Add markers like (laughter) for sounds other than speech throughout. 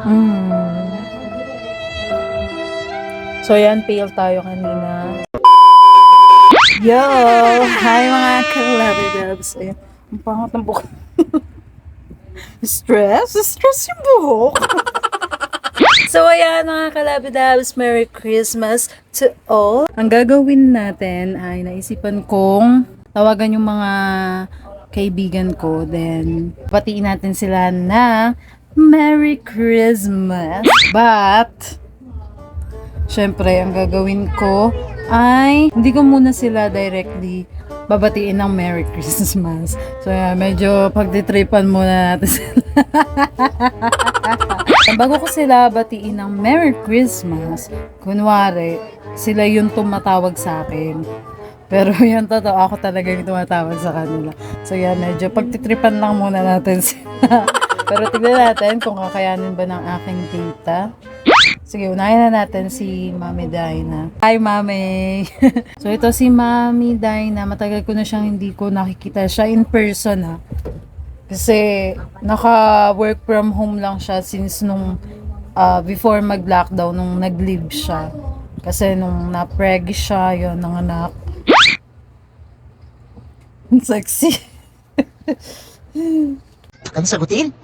Mm. So, yan, pale tayo kanina. Yo! Hi mga. Ayan, ang pangat ng buhok. (laughs) Stress? Stress yung buhok. (laughs) so, ayan mga kalabidabs, Merry Christmas to all. Ang gagawin natin ay naisipan kong tawagan yung mga kaibigan ko. Then, patiin natin sila na Merry Christmas. But, syempre, ang gagawin ko ay hindi ko muna sila directly babatiin ng Merry Christmas. So, yeah, medyo pagtitripan muna natin (laughs) sila. Bago ko sila batiin ng Merry Christmas, kunwari, sila yung tumatawag sa akin. Pero (laughs) yung totoo, ako talaga yung tumatawag sa kanila. So yan, medyo pagtitripan lang muna natin sila. (laughs) Pero tignan natin kung kakayanin ba ng aking data. Sige, unahin na natin si Mami Dina. Hi, Mami! (laughs) so, ito si Mami Dina. Matagal ko na siyang hindi ko nakikita siya in person, ha. Kasi, naka-work from home lang siya since nung ah, before mag-lockdown, nung nag-leave siya. Kasi nung na-preg siya, yun, nanganak. Sexy. (laughs) Ano sagutin?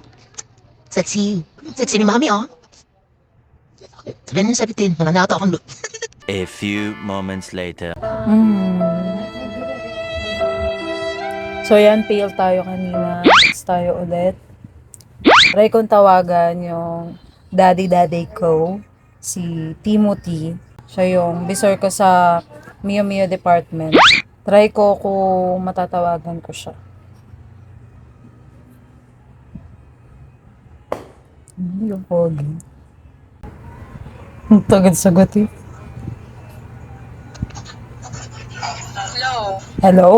Sexy. Sexy ni mami, oh. Sabihin niyo sagutin. Mananato akong lo- (laughs) A few moments later. Mm. So, yan, pale tayo kanina. Next tayo ulit. Try kong tawagan yung daddy-daddy ko, si Timothy. Siya yung bisor ko sa Mio Mio department. Try ko kung matatawagan ko siya. Ano yung pogi? Ang tagal sagot eh. Hello. Hello?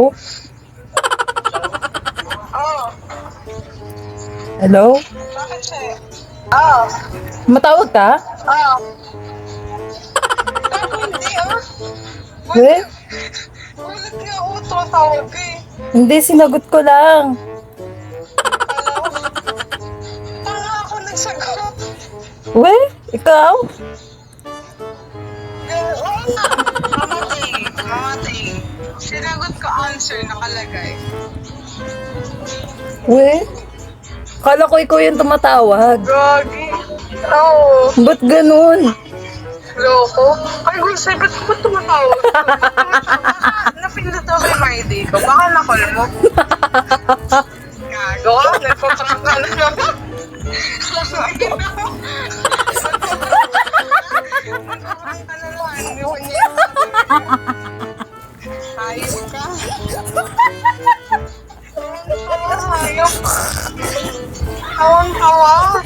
Oh, Hello? bakit siya? Oh, Matawag ka? oh. Ako hindi ah. Eh? Ulit nga ako tumatawag eh. Hindi, sinagot ko lang. Nagsagot. We? Ikaw? Mamatay. Mamatay. Sinagot ko answer nakalagay. We? Kala ko ikaw yung tumatawag. Gagi. Oo. Ba't ganun? Loko. Ay, kung sabi ko ba't tumatawag? (laughs) Napindot ako yung day ko. Baka nakol (laughs) mo. Gago ka. Nagpaprank ka na naman. Ayos ka. Ayos. Hawan-hawa.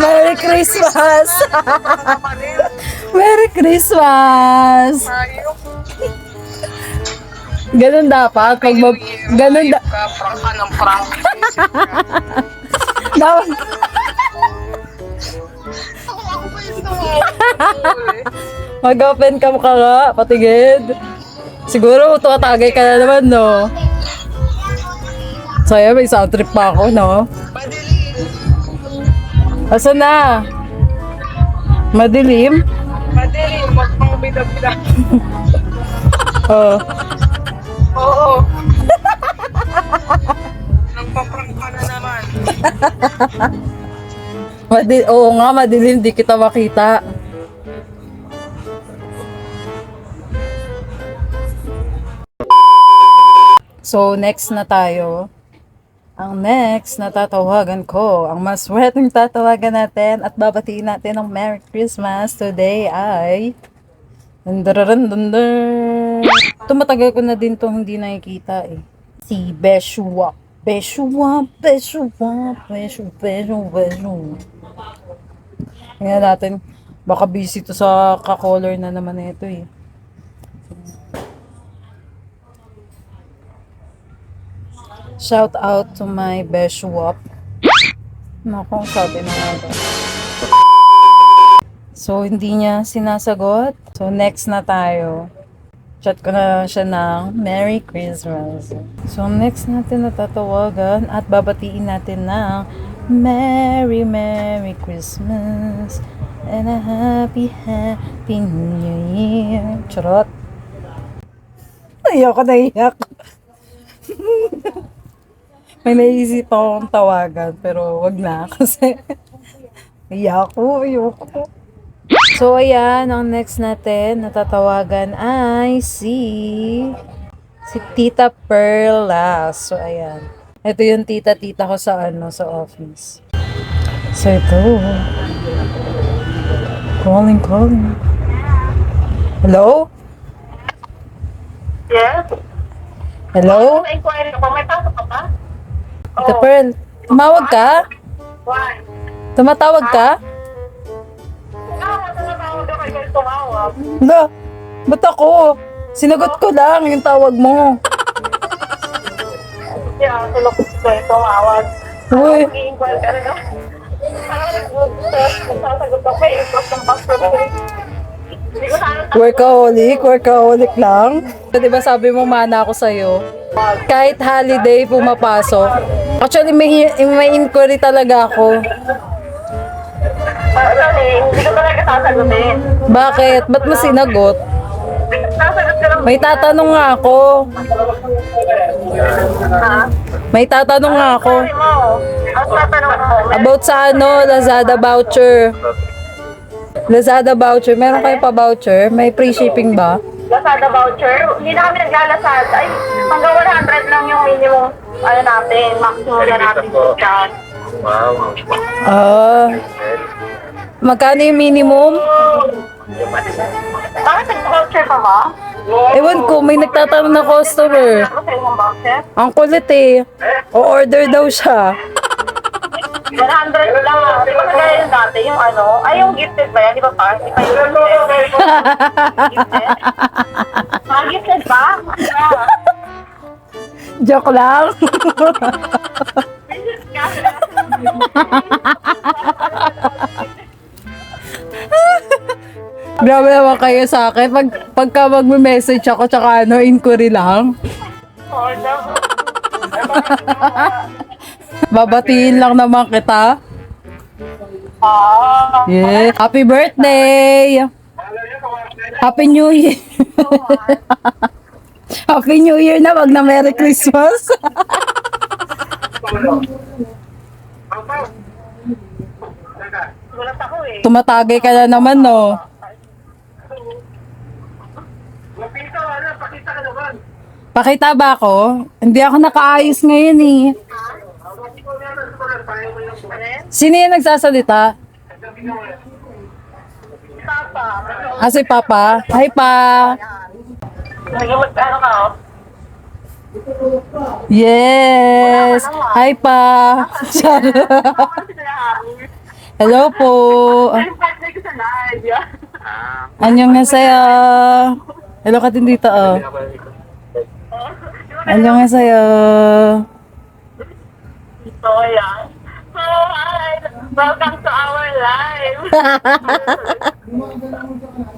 Merry Christmas! Ano? Merry Christmas! Ayos. Ganun dapat. Pag mag... Ganun da... Ka, prank ka ng prank. dapat... (laughs) Mag-open ka mukha nga, patigid. Siguro, tumatagay ka na naman, no? Saya, may sound trip pa ako, no? Asa na? Madilim? Madilim. Huwag pang bida-bida. (laughs) Oh. Oo. Nagpaprank ka na naman. (laughs) Madi Oo nga, madilim, di kita makita. So, next na tayo. Ang next na tatawagan ko, ang mas sweteng tatawagan natin at babatiin natin ng Merry Christmas today ay... Tumatagal ko na din to hindi nakikita eh. Si Beshua. Beshua, Beshua, Beshu, Beshu, Beshu. Tingnan natin. Baka busy to sa ka-color na naman ito eh. Shout out to my Beshwap. Naku, sabi na nga. So, hindi niya sinasagot. So, next na tayo. Chat ko na siya ng Merry Christmas. So, next natin natatawagan at babatiin natin ng Merry, Merry Christmas and a happy, happy New Year. Charot. Ayoko na iyak. (laughs) May naisip akong tawagan, pero wag na (laughs) kasi iyak ko, ayoko. So, ayan, ang next natin, natatawagan ay si si Tita Perla. So, ayan. Ito yung tita-tita ko sa ano, sa office. So, ito. Calling, calling. Hello? Yes? Hello? May inquiry ka pa? May pasok ka pa? Tita Pearl, tumawag ka? Tumatawag ka? Hala, ba't ako? Sinagot ko lang yung tawag mo. Yeah, tulog ko kayo tumawag. Uy, Mag-i-inquire ka no? Parang nagsasagot ako, may impos ng workaholic, workaholic lang. Di ba sabi mo mana ako sa'yo? Kahit holiday pumapasok. Actually, may, may inquiry talaga ako. Actually, hindi ko talaga sasagutin. Bakit? Ba't mo sinagot? May tatanong nga ako. May tatanong nga ako. About sa ano, Lazada voucher. Lazada voucher. Meron kayo pa voucher? May free shipping ba? Lazada voucher. Hindi na kami naglalasad. Ay, hanggang 100 lang yung minimum, ano natin, maximum na natin discount. Ah. magkano yung minimum? Bakit nag-voucher ka ba? Ewan ko, may nagtatanong na customer. Voucher. Ang kulit eh. O-order daw siya. 100 lang. Di ba kagaya yung dati, yung ano, ay yung gifted ba yan? Di ba pa? Di ba yung gifted? Mga gifted ba? Ah. (laughs) Joke lang. (laughs) Grabe naman kayo sa akin. Pag, pagka magme-message ako, tsaka ano, inquiry lang. Babatiin lang naman kita. Ah. Yeah. Happy birthday! Happy New Year! (laughs) Happy New Year na, wag na Merry Christmas! (laughs) Tumatagay ka na naman, no? Pakita ba ako? Hindi ako nakaayos ngayon eh. Sino yung nagsasalita? Papa. Ah, si Papa. Hi, Pa. Yes. Hi, Pa. (laughs) Hello po. Anyong nga sa'yo. Hello ka din dito, oh. Anyong nga sa'yo. Ito, yan. Welcome to our live! (laughs)